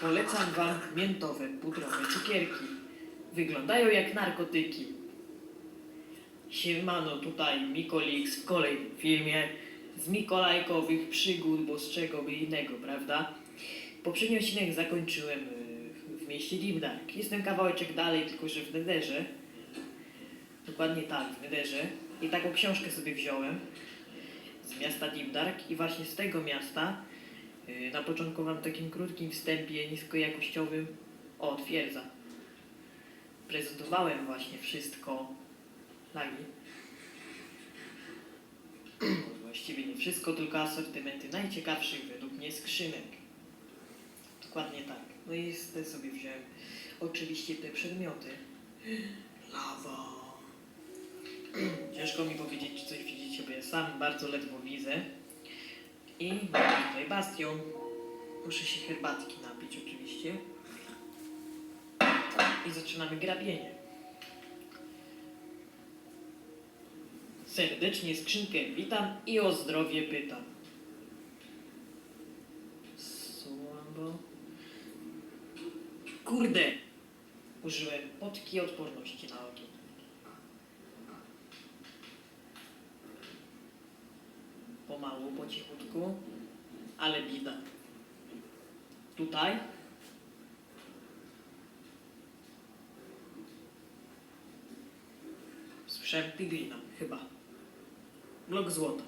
Polecam wam miętowe, pudrowe cukierki. Wyglądają jak narkotyki. Siemano, tutaj Mikolix w kolejnym filmie z Mikolajkowych przygód, bo z czego by innego, prawda? Poprzedni odcinek zakończyłem y, w mieście Dimdark. Jestem kawałeczek dalej, tylko że w Nederze. Dokładnie tak, w Nederze. I taką książkę sobie wziąłem z miasta Dimdark i właśnie z tego miasta na początku wam takim krótkim wstępie niskojakościowym o, twierdza. Prezentowałem właśnie wszystko lagi. Właściwie nie wszystko, tylko asortymenty najciekawszych według mnie skrzynek. Dokładnie tak. No i te sobie wziąłem oczywiście te przedmioty. Lawa. Ciężko mi powiedzieć, czy coś widzicie, bo ja sam bardzo ledwo widzę. I tutaj bastion. Muszę się herbatki napić oczywiście. I zaczynamy grabienie. Serdecznie skrzynkę witam i o zdrowie pytam. Słabo. Kurde! Użyłem potki odporności na ogień. Pomału, po cichutku, ale bida. Tutaj Słyszałem piglina, chyba. Blok złota.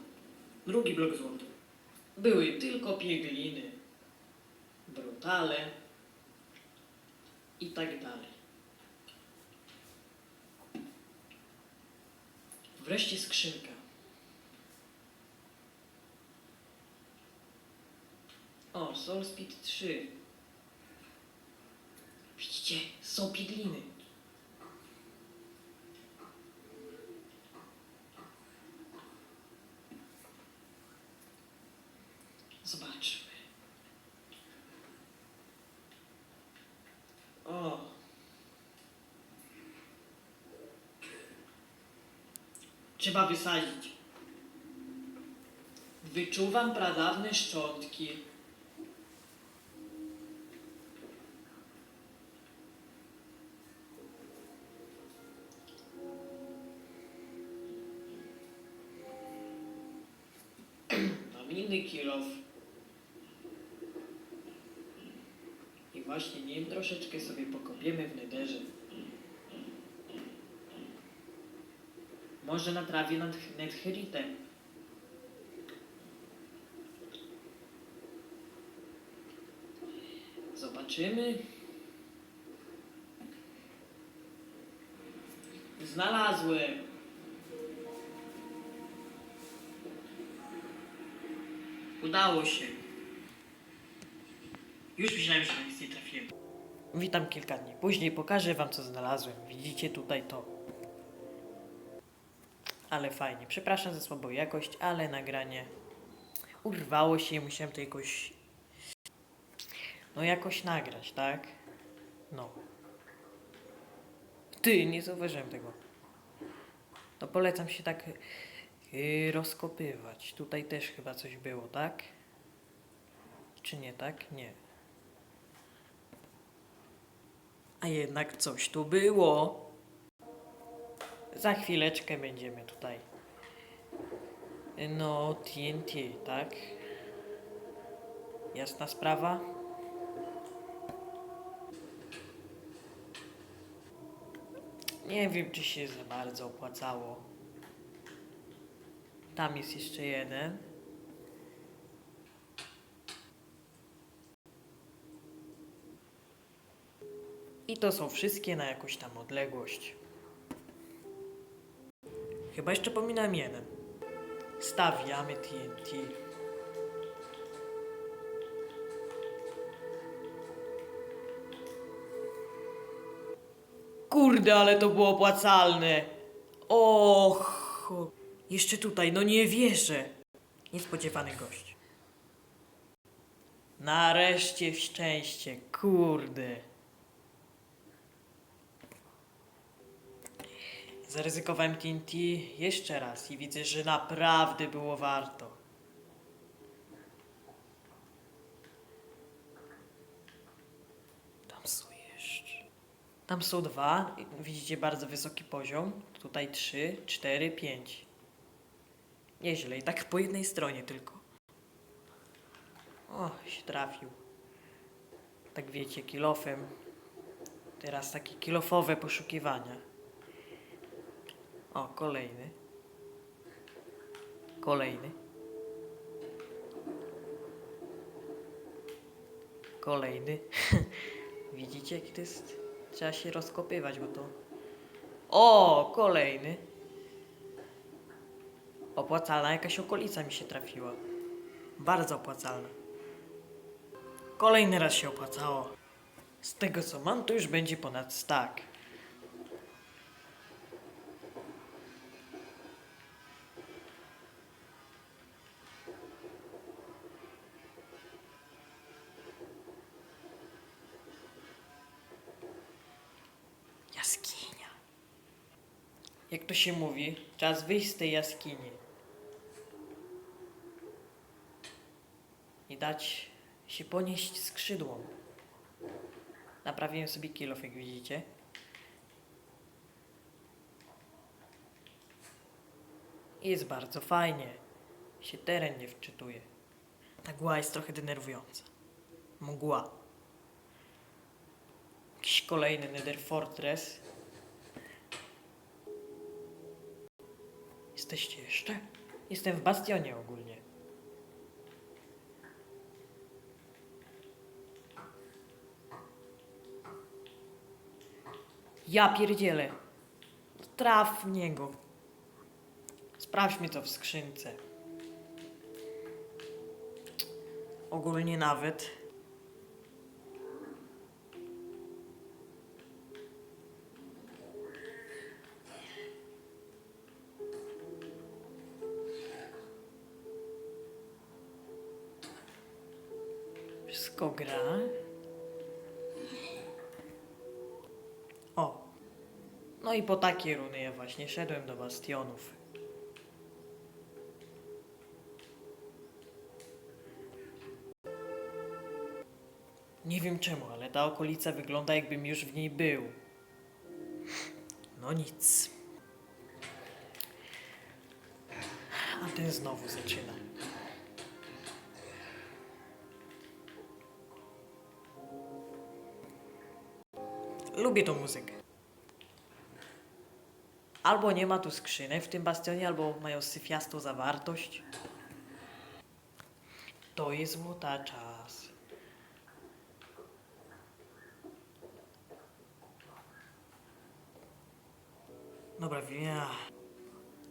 Drugi blok złota. Były tylko piegliny, brutale i tak dalej. Wreszcie skrzynka. Speed 3. Widzicie, są piegliny. Zobaczmy. O. Trzeba wysadzić. Wyczuwam pradawne szczątki. Kilof. I właśnie nim troszeczkę sobie pokopiemy w nederze. Może natrawię nad Nedheritem. Zobaczymy. Znalazłem. Udało się. Już myślałem, że nic nie trafiłem. Witam kilka dni później, pokażę wam co znalazłem. Widzicie tutaj to. Ale fajnie. Przepraszam za słabą jakość, ale nagranie urwało się, musiałem to jakoś no jakoś nagrać, tak? No. Ty, nie zauważyłem tego. To polecam się tak yy, rozkopywać. Tutaj też chyba coś było, tak? Czy nie tak? Nie. A jednak coś tu było. Za chwileczkę będziemy tutaj. No, TNT, tak? Jasna sprawa? Nie wiem, czy się za bardzo opłacało. Tam jest jeszcze jeden. I to są wszystkie na jakąś tam odległość. Chyba jeszcze pominąłem jeden. Stawiamy TNT. Kurde, ale to było opłacalne. Och. Jeszcze tutaj, no nie wierzę. Niespodziewany gość. Nareszcie szczęście, kurde. Zaryzykowałem TNT jeszcze raz i widzę, że naprawdę było warto. deszcz. Tam są dwa, widzicie bardzo wysoki poziom. Tutaj trzy, cztery, pięć. Nieźle i tak po jednej stronie tylko. O, się trafił. Tak wiecie, kilofem. Teraz takie kilofowe poszukiwania. O, kolejny. Kolejny. Kolejny. Widzicie, jaki to jest? Trzeba się rozkopywać, bo to. O, kolejny. Opłacalna jakaś okolica mi się trafiła. Bardzo opłacalna. Kolejny raz się opłacało. Z tego co mam, to już będzie ponad stak. Jak to się mówi, czas wyjść z tej jaskini. I dać się ponieść skrzydłom. Naprawiłem sobie kilof, jak widzicie. Jest bardzo fajnie. Się teren nie wczytuje. Ta mgła jest trochę denerwująca. Mgła. Jakiś kolejny Nether Fortress. Jesteście jeszcze? Jestem w bastionie ogólnie. Ja pierdzielę. Traf niego. Sprawdźmy to w skrzynce. Ogólnie nawet. Gra. O. No i po takie runy ja właśnie szedłem do bastionów. Nie wiem czemu, ale ta okolica wygląda jakbym już w niej był. No nic. A ten znowu zaczyna. Lubię tą muzykę. Albo nie ma tu skrzynek w tym bastionie, albo mają syfiastą zawartość. To jest złota czas. Dobra, ja.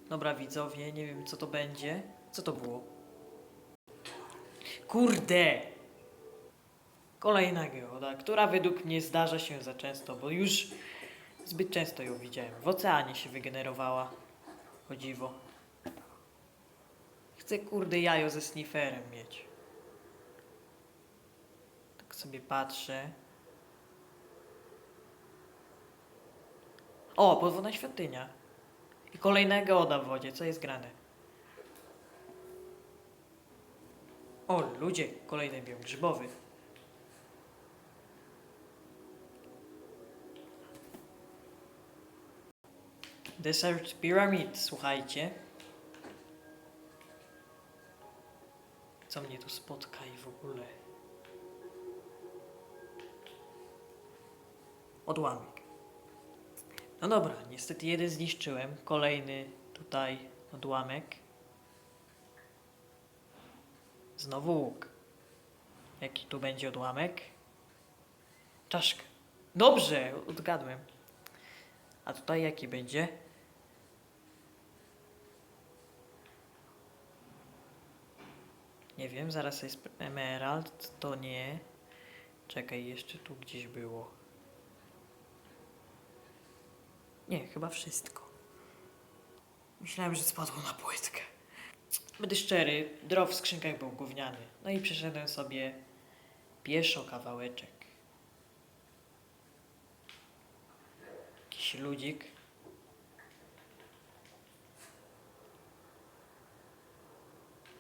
Dobra, widzowie, nie wiem co to będzie. Co to było? Kurde! Kolejna geoda, która według mnie zdarza się za często, bo już zbyt często ją widziałem. W oceanie się wygenerowała. O dziwo. Chcę kurde jajo ze snifferem mieć. Tak sobie patrzę. O, podwodna świątynia. I kolejna geoda w wodzie. Co jest grane? O, ludzie, kolejny biom grzybowy. Desert Pyramid, słuchajcie. Co mnie tu spotka i w ogóle. Odłamek. No dobra, niestety jeden zniszczyłem. Kolejny tutaj odłamek. Znowu łuk. Jaki tu będzie odłamek? Czaszka. Dobrze, odgadłem. A tutaj jaki będzie? Nie wiem, zaraz jest emerald, to nie. Czekaj, jeszcze tu gdzieś było. Nie, chyba wszystko. Myślałem, że spadło na płytkę. Będę szczery, drop w skrzynkach był gówniany. No i przeszedłem sobie pieszo kawałeczek. Jakiś ludzik.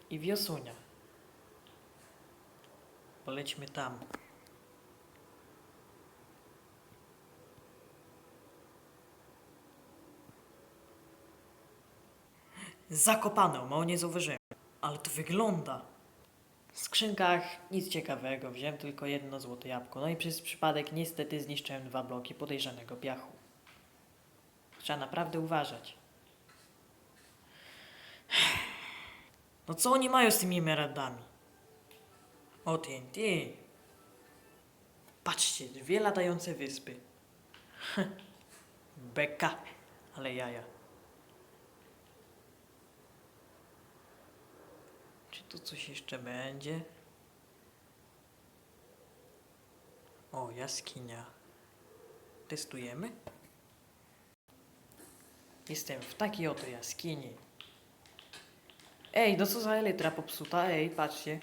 I wiosunia. Polećmy tam. Zakopane, mało nie zauważyłem. Ale to wygląda. W skrzynkach nic ciekawego, wziąłem tylko jedno złote jabłko. No i przez przypadek niestety zniszczyłem dwa bloki podejrzanego piachu. Trzeba naprawdę uważać. No co oni mają z tymi emeraldami? O TNT. Patrzcie, dwie latające wyspy. Beka, ale jaja. Czy tu coś jeszcze będzie? O, jaskinia. Testujemy? Jestem w takiej oto jaskini. Ej, no co za elytra popsuta? Ej, patrzcie.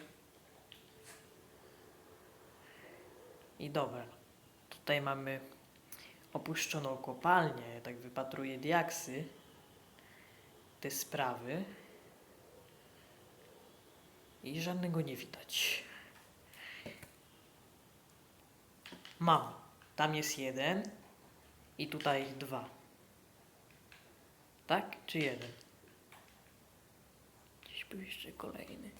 I dobra. Tutaj mamy opuszczoną kopalnię. Ja tak wypatruję diaksy. Te sprawy. I żadnego nie widać. Mam. Tam jest jeden. I tutaj dwa. Tak? Czy jeden? Gdzieś był jeszcze kolejny.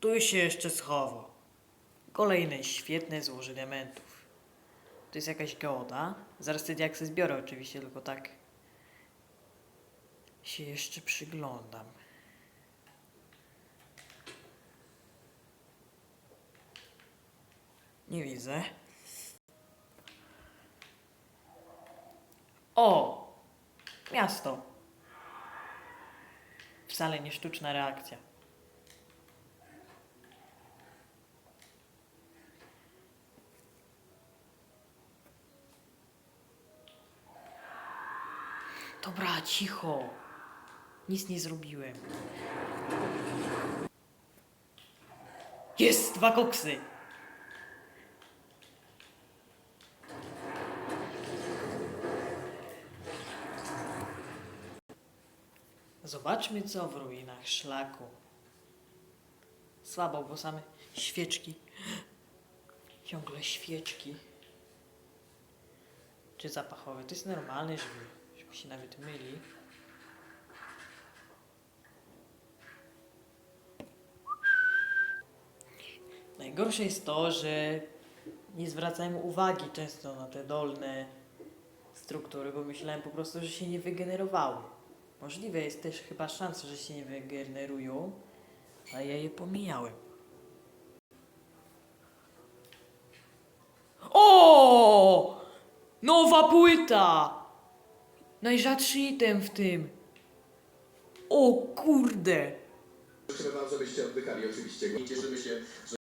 Tu się jeszcze schował. Kolejne świetne złoże diamentów. To jest jakaś geoda. Zaraz te diaksy zbiorę oczywiście, tylko tak się jeszcze przyglądam. Nie widzę. O! Miasto. Wcale nie sztuczna reakcja. Dobra, cicho. Nic nie zrobiłem. Jest! Dwa koksy! Zobaczmy co w ruinach szlaku. Słabo, bo same świeczki. Ciągle świeczki. Czy zapachowe? To jest normalne, żeby, żeby się nawet myli. Najgorsze jest to, że nie zwracałem uwagi często na te dolne struktury, bo myślałem po prostu, że się nie wygenerowały. Możliwe jest też chyba szansa, że się nie wygenerują, a ja je pomijałem. O! Nowa płyta! Najrzadszy item w tym. O kurde! Życzymy wam, żebyście oddychali oczywiście. Cieszymy się, że